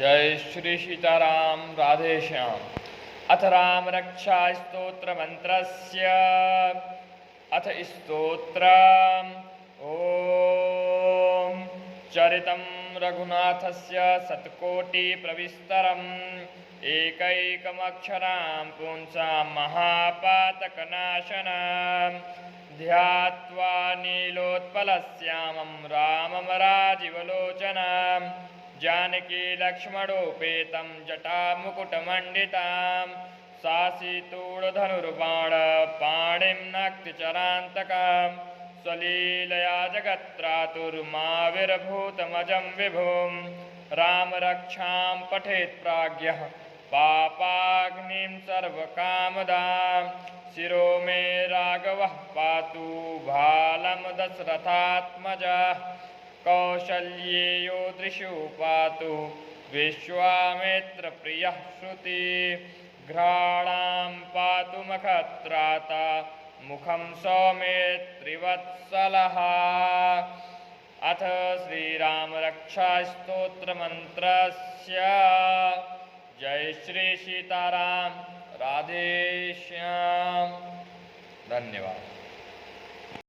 जय श्री सीताराम राधे अथ राम रक्षा स्तोत्र मंत्रस्य अथ स्तोत्र ॐ। चरितं रघुनाथस्य शतकोटिप्रविस्तरम् एकैकमक्षरां पुंसां महापातकनाशनम्। ध्यात्वा नीलोत्पलश्यामं रामं राजीवलोचनम् जानकी लक्ष्मणोपेतं जटामुकुटमण्डितां सासितूढधनुर्बाणपाणिं नक्तिचरान्तकां स्वलीलया जगत्रातुर्माविर्भूतमजं विभुं रामरक्षां पठेत् प्राज्ञः पापाग्निं सर्वकामदां शिरो मे राघवः पातु भालं दशरथात्मजः कौशल्येयो दृशो पातु विश्वामित्रप्रियः श्रुति घ्राणां पातु मखत्राता मुखं सौमित्रिवत्सलः अथ श्रीरामरक्षास्तोत्रमन्त्रस्य। जय श्री सीताराम। राधे श्याम। धन्यवाद।